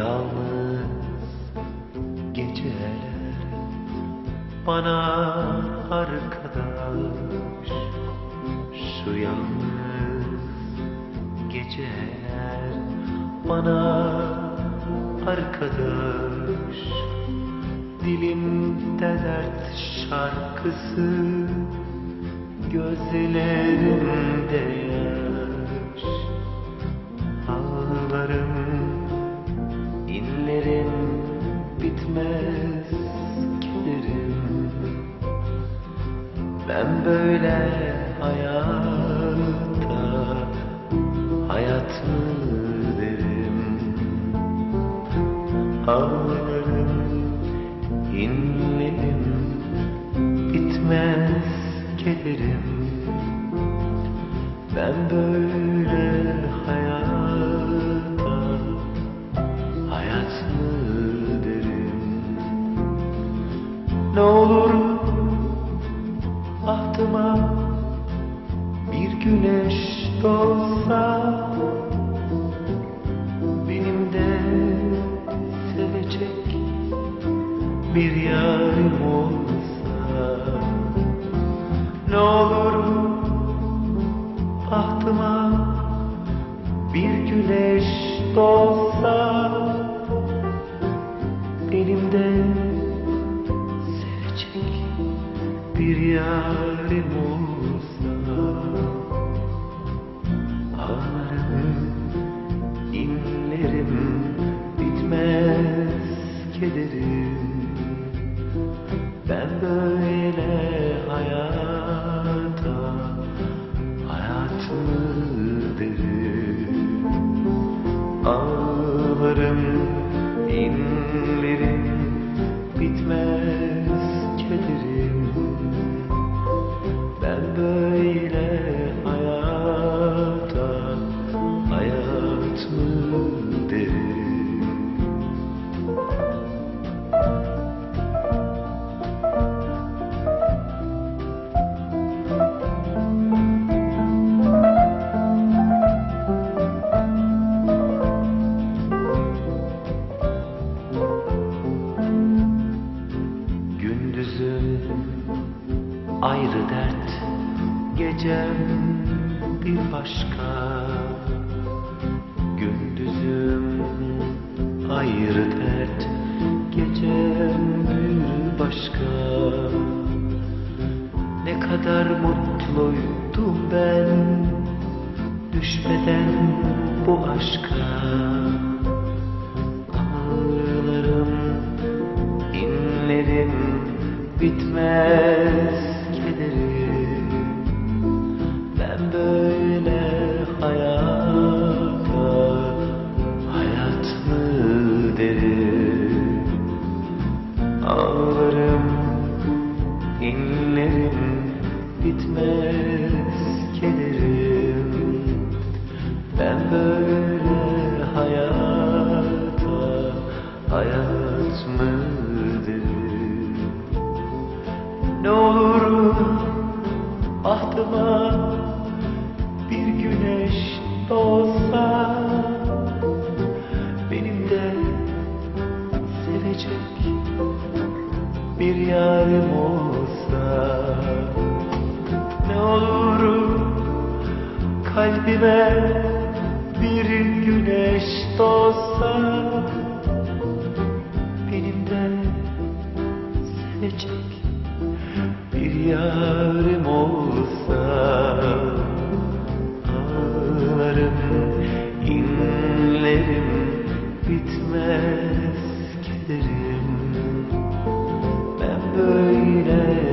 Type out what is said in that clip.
yalnız geceler bana arkadaş. Şu yalnız geceler bana arkadaş. Dilimde dert şarkısı gözlerimde yaş. Ağlarım inlerim bitmez kederim ben böyle hayata hayat mı derim? Ağlarım inlerim bitmez kederim ben böyle ne olur ahtıma bir güneş doğsa benim de sevecek bir yarim yarim olsa ağlarım inlerim bitmez kederim. Ben böyle Gecem bir başka. Gündüzüm ayrı dert Gecem bir başka. Ne kadar mutluydum ben Düşmeden bu aşka. Ağlarım İnlerim bitmez inlerim bitmez kederim. Ben böyle hayata hayat mı Ne olur ahtıma bir güneş doğsa Benim de sevecek bir yarim olsa Ne olur kalbime bir güneş doğsa Benim de sevecek bir yarim olsa. Ağlarım, inlerim bitmez kederim Ben böyle